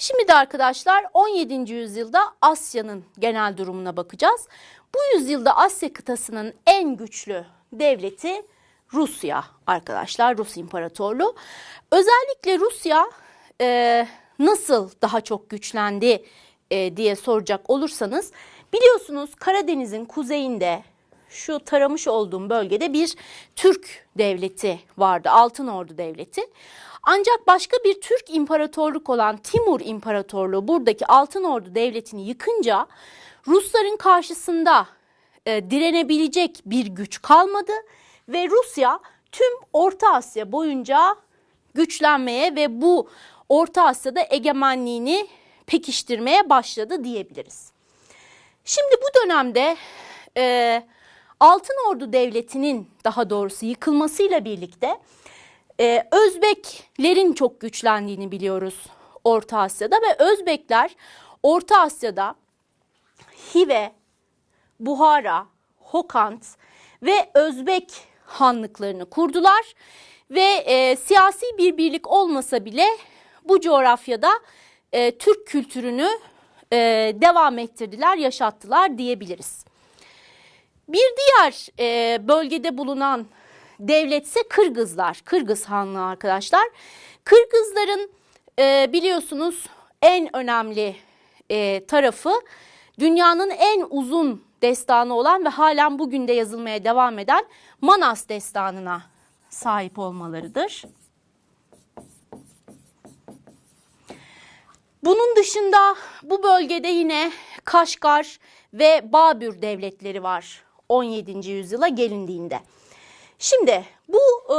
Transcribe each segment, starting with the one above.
Şimdi de arkadaşlar 17. yüzyılda Asya'nın genel durumuna bakacağız. Bu yüzyılda Asya kıtasının en güçlü devleti Rusya arkadaşlar, Rus İmparatorluğu. Özellikle Rusya e, nasıl daha çok güçlendi e, diye soracak olursanız biliyorsunuz Karadeniz'in kuzeyinde şu taramış olduğum bölgede bir Türk devleti vardı. Altın Ordu Devleti. Ancak başka bir Türk imparatorluk olan Timur İmparatorluğu buradaki Altın Ordu Devleti'ni yıkınca Rusların karşısında e, direnebilecek bir güç kalmadı ve Rusya tüm Orta Asya boyunca güçlenmeye ve bu Orta Asya'da egemenliğini pekiştirmeye başladı diyebiliriz. Şimdi bu dönemde e, Altın Ordu Devleti'nin daha doğrusu yıkılmasıyla birlikte e, Özbeklerin çok güçlendiğini biliyoruz Orta Asya'da ve Özbekler Orta Asya'da Hive, Buhara, Hokant ve Özbek hanlıklarını kurdular ve e, siyasi bir birlik olmasa bile bu coğrafyada e, Türk kültürünü e, devam ettirdiler, yaşattılar diyebiliriz. Bir diğer e, bölgede bulunan devlet ise Kırgızlar, Kırgız Hanlığı arkadaşlar. Kırgızların e, biliyorsunuz en önemli e, tarafı dünyanın en uzun destanı olan ve halen bugün de yazılmaya devam eden Manas destanına sahip olmalarıdır. Bunun dışında bu bölgede yine Kaşgar ve Babür devletleri var 17. yüzyıla gelindiğinde. Şimdi bu e,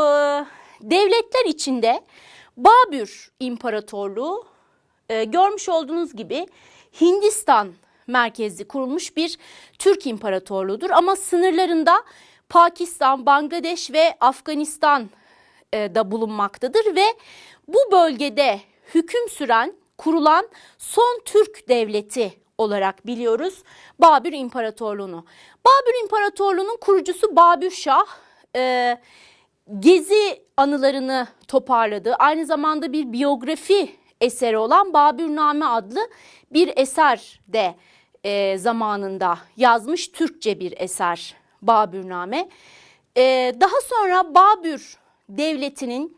devletler içinde Babür İmparatorluğu e, görmüş olduğunuz gibi Hindistan merkezli kurulmuş bir Türk İmparatorluğudur. Ama sınırlarında Pakistan, Bangladeş ve Afganistan e, da bulunmaktadır ve bu bölgede hüküm süren, kurulan son Türk devleti olarak biliyoruz Babür İmparatorluğunu. Babür İmparatorluğu'nun kurucusu Babür Şah e, gezi anılarını toparladı. Aynı zamanda bir biyografi eseri olan Babürname adlı bir eser de e, zamanında yazmış Türkçe bir eser Babürname. E, daha sonra Babür devletinin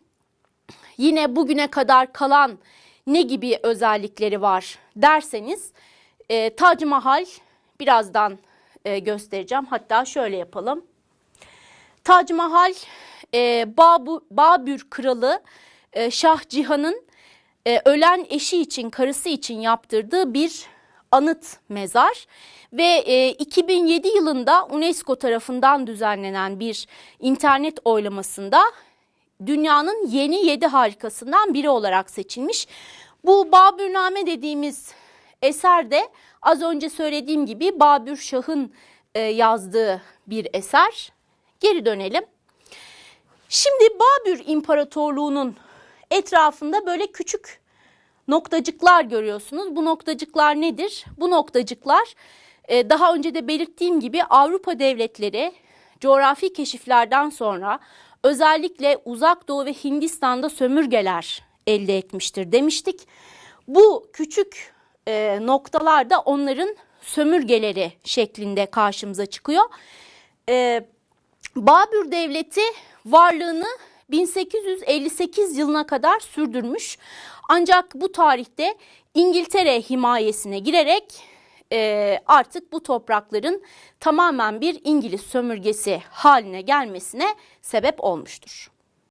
yine bugüne kadar kalan ne gibi özellikleri var derseniz e, Tac Mahal birazdan e, göstereceğim. Hatta şöyle yapalım. Tac Mahal e, Babu, Babür kralı e, Şah Cihan'ın e, ölen eşi için karısı için yaptırdığı bir anıt mezar ve e, 2007 yılında UNESCO tarafından düzenlenen bir internet oylamasında dünyanın yeni yedi harikasından biri olarak seçilmiş. Bu Babürname dediğimiz eser de az önce söylediğim gibi Babür Şah'ın e, yazdığı bir eser. Geri dönelim. Şimdi Babür İmparatorluğu'nun etrafında böyle küçük noktacıklar görüyorsunuz. Bu noktacıklar nedir? Bu noktacıklar e, daha önce de belirttiğim gibi Avrupa devletleri coğrafi keşiflerden sonra özellikle Uzak Doğu ve Hindistan'da sömürgeler elde etmiştir demiştik. Bu küçük e, noktalar da onların sömürgeleri şeklinde karşımıza çıkıyor. E, Babür Devleti varlığını 1858 yılına kadar sürdürmüş. Ancak bu tarihte İngiltere himayesine girerek e, artık bu toprakların tamamen bir İngiliz sömürgesi haline gelmesine sebep olmuştur.